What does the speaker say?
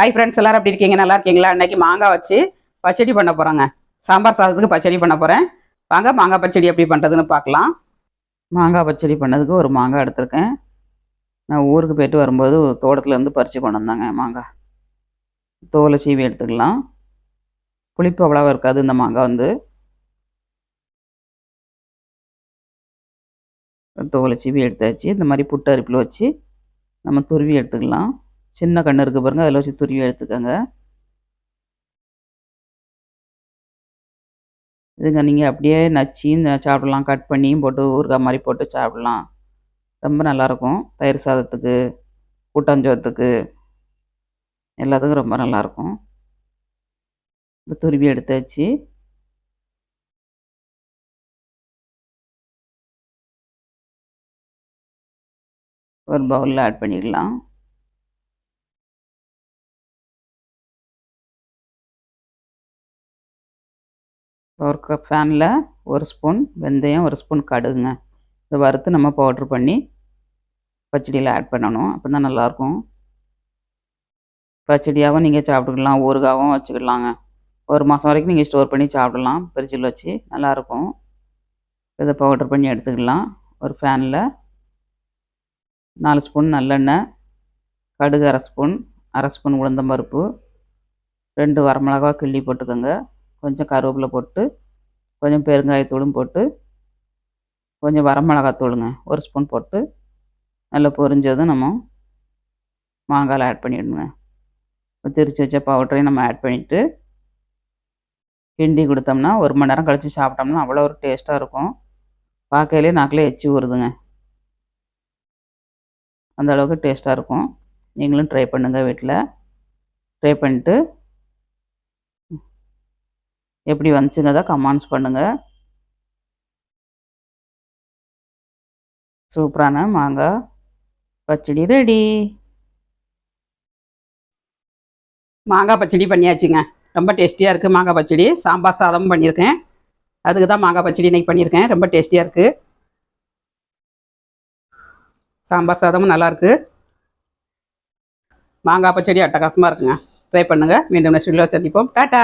Hi friends எல்லாரும் அப்படி இருக்கீங்க? நல்லா இருக்கீங்களா? இன்னைக்கு மாங்காய் வச்சு பச்சடி பண்ண போகிறோங்க சாம்பார் சாதத்துக்கு பச்சடி பண்ண போகிறேன் வாங்க மாங்காய் பச்சடி எப்படி பண்ணுறதுன்னு பார்க்கலாம். மாங்காய் பச்சடி பண்ணதுக்கு ஒரு மாங்காய் எடுத்திருக்கேன். நான் ஊருக்கு போயிட்டு வரும்போது தோட்டத்துலேருந்து பறித்து கொண்டு வந்தாங்க மாங்காய். தோலை சீவி எடுத்துக்கலாம். புளிப்பு அவ்வளோவா இருக்காது இந்த மாங்காய் வந்து. தோலை சீவி எடுத்தாச்சு. இந்த மாதிரி புட்டு அரிப்பில் வச்சு நம்ம துருவி எடுத்துக்கலாம். சின்ன கண்ணு இருக்குது பாருங்கள் அதில் வச்சு துருவி எடுத்துக்கோங்க. இதுங்க நீங்கள் அப்படியே நச்சியும் சாப்பிடலாம் கட் பண்ணியும் போட்டு ஊறுகாய் மாதிரி போட்டு சாப்பிடலாம். ரொம்ப நல்லாயிருக்கும். தயிர் சாதத்துக்கு கூட்டாஞ்சோத்துக்கு எல்லாத்துக்கும் ரொம்ப நல்லாயிருக்கும். இப்போ துருவி எடுத்தாச்சு. ஒரு பவுலில் ஆட் பண்ணிடலாம். ஒரு கப் ஃபேனில் ஒரு ஸ்பூன் வெந்தயம் ஒரு ஸ்பூன் கடுகுங்க. இதை வறுத்து நம்ம பவுட்ரு பண்ணி பச்சடியில் ஆட் பண்ணணும். அப்போ தான் நல்லாயிருக்கும். பச்சடியாகவும் நீங்கள் சாப்பிட்டுக்கலாம். ஊறுகாவும் வச்சுக்கலாங்க. ஒரு மாதம் வரைக்கும் நீங்கள் ஸ்டோர் பண்ணி சாப்பிடலாம். ஃப்ரிட்ஜில் வச்சு நல்லாயிருக்கும். இதை பவுட்ரு பண்ணி எடுத்துக்கலாம். ஒரு ஃபேனில் நாலு ஸ்பூன் நல்லெண்ணெய் கடுகு அரை ஸ்பூன் அரை ஸ்பூன் உளுந்தம்பருப்பு ரெண்டு வரமிளகா கிள்ளி போட்டுக்கோங்க. கொஞ்சம் கருவேப்பிலை போட்டு கொஞ்சம் பெருங்காயத்தூளும் போட்டு கொஞ்சம் வரமிளகாத்தூளுங்க ஒரு ஸ்பூன் போட்டு நல்லா பொரிஞ்சதும் நம்ம மாங்காயில் ஆட் பண்ணிவிடுங்க திரிச்சு வச்ச பவுடரையும் நம்ம ஆட் பண்ணிவிட்டு கிண்டி கொடுத்தோம்னா ஒரு மணி நேரம் கழித்து சாப்பிட்டோம்னா அவ்வளோ ஒரு டேஸ்ட்டாக இருக்கும். பார்க்கையிலே நாக்கிலே எச்சி ஊறுதுங்க. அந்த அளவுக்கு டேஸ்ட்டாக இருக்கும். நீங்களும் ட்ரை பண்ணுங்கள் வீட்டில் ட்ரை பண்ணிட்டு எப்படி வந்துச்சுங்க கமெண்ட்ஸ் பண்ணுங்கள் சூப்பரான மாங்காய் பச்சடி ரெடி மாங்காய் பச்சடி பண்ணியாச்சுங்க. ரொம்ப டேஸ்டியாக இருக்குது மாங்காய் பச்சடி. சாம்பார் சாதமும் பண்ணியிருக்கேன். அதுக்கு தான் மாங்காய் பச்சடி இன்னைக்கு பண்ணியிருக்கேன். ரொம்ப டேஸ்டியாக இருக்குது சாம்பார் சாதமும் நல்லாயிருக்கு மாங்காய் பச்சடி அட்டகாசமாக இருக்குங்க. ட்ரை பண்ணுங்கள் மீண்டும் நெக்ஸ்ட் வீடியோ சந்திப்போம். டாட்டா